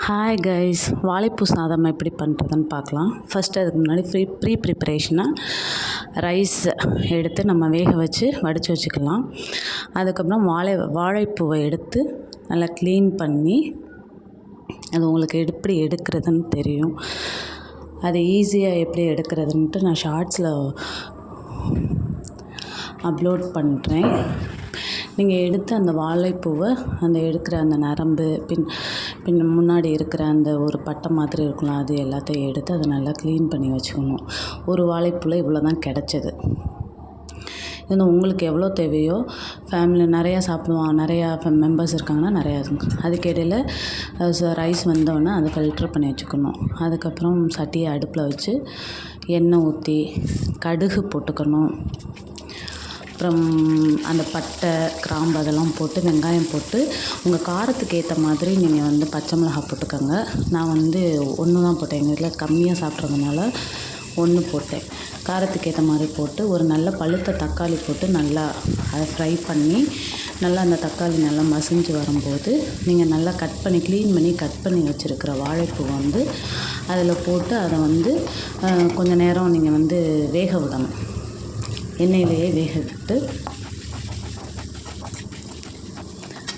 Hi guys வாழைப்பூ சாதம் எப்படி பண்ணுறதுன்னு பார்க்கலாம். ஃபஸ்ட்டு அதுக்கு முன்னாடி ப்ரீ ப்ரீ ப்ரிப்பரேஷனாக ரைஸ் எடுத்து நம்ம வேக வச்சு வடித்து வச்சுக்கலாம். அதுக்கப்புறம் வாழை வாழைப்பூவை எடுத்து நல்லா க்ளீன் பண்ணி அது உங்களுக்கு எப்படி எடுக்கிறதுன்னு தெரியும். அது ஈஸியாக எப்படி எடுக்கிறதுன்ட்டு நான் ஷார்ட்ஸில் அப்லோட் பண்ணுறேன் நீங்கள் எடுத்து அந்த வாழைப்பூவை அந்த எடுக்கிற அந்த நரம்பு பின் பின் முன்னாடி இருக்கிற அந்த ஒரு பட்டை மாதிரி இருக்கும்ல அது எல்லாத்தையும் எடுத்து அதை நல்லா க்ளீன் பண்ணி வச்சுக்கணும். ஒரு வாழைப்பூவில் இவ்வளோ தான் கிடச்சது. இது உங்களுக்கு எவ்வளோ தேவையோ ஃபேமிலி நிறையா சாப்பிடுவோம் நிறையா மெம்பர்ஸ் இருக்காங்கன்னா நிறையா அதுக்கு இடையில் ரைஸ் வந்தோடனே அதை ஃபில்ட்ரு பண்ணி வச்சுக்கணும். அதுக்கப்புறம் சட்டியை அடுப்பில் வச்சு எண்ணெய் ஊற்றி கடுகு போட்டுக்கணும். அப்புறம் அந்த பட்டை கிராம்பு அதெல்லாம் போட்டு வெங்காயம் போட்டு உங்கள் காரத்துக்கு ஏற்ற மாதிரி நீங்கள் வந்து பச்சை மிளகாய் போட்டுக்கோங்க. நான் வந்து ஒன்று தான் போட்டேன். எங்கள் வீட்டில் கம்மியாக சாப்பிட்றதுனால ஒன்று போட்டேன். காரத்துக்கு ஏற்ற மாதிரி போட்டு ஒரு நல்ல பழுத்த தக்காளி போட்டு நல்லா அதை ஃப்ரை பண்ணி நல்லா அந்த தக்காளி நல்லா மசிஞ்சு வரும்போது நீங்கள் நல்லா கட் பண்ணி க்ளீன் பண்ணி கட் பண்ணி வச்சுருக்கிற வாழைப்பூ வந்து அதில் போட்டு அதை வந்து கொஞ்சம் நேரம் நீங்கள் வந்து வேக விடணும். எண்ணெயிலேயே வேக விட்டு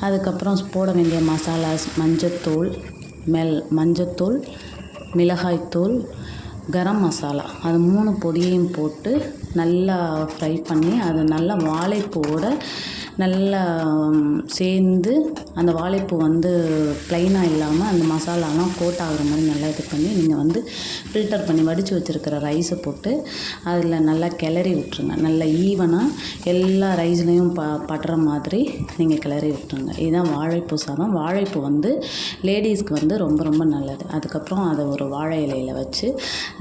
அதுக்கப்புறம் போட வேண்டிய மசாலாஸ் மஞ்சத்தூள் மெல் மஞ்சத்தூள் மிளகாய்த்தூள் கரம் மசாலா. அது மூணு பொடியையும் போட்டு நல்லா ஃப்ரை பண்ணி அது நல்லா வாழைப்பூவோட நல்லா சேர்ந்து அந்த வாழைப்பூ வந்து ப்ளைனாக இல்லாமல் அந்த மசாலாலாம் கோட் ஆகிற மாதிரி நல்லா இது பண்ணி நீங்கள் வந்து ஃபில்டர் பண்ணி வடித்து வச்சுருக்கிற ரைஸை போட்டு அதில் நல்லா கிளறி விட்ருங்க நல்லா ஈவனாக எல்லா ரைஸ்லேயும் ப படுற மாதிரி நீங்கள் கிளறி விட்டுருங்க. இதுதான் வாழைப்பூ சாதம். வாழைப்பூ வந்து லேடிஸ்க்கு வந்து ரொம்ப ரொம்ப நல்லது. அதுக்கப்புறம் அதை ஒரு வாழை இலையில் வச்சு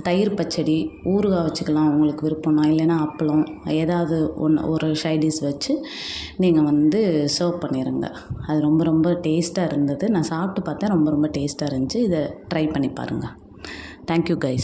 தயிர் பச்சடி ஊறுகாய் வச்சுக்கலாம் உங்களுக்கு விருப்பம்னா. இல்லைன்னா அப்பளம் ஏதாவது ஒன்று ஒரு சைடிஷ் வச்சு நீங்கள் வந்து சர்வ் பண்ணிடுங்க அது ரொம்ப ரொம்ப டேஸ்ட்டாக இருந்தது. நான் சாப்பிட்டு பார்த்தேன். ரொம்ப ரொம்ப டேஸ்ட்டாக இருந்துச்சு. இதை ட்ரை பண்ணி பாருங்கள் தேங்க்யூ கைஸ்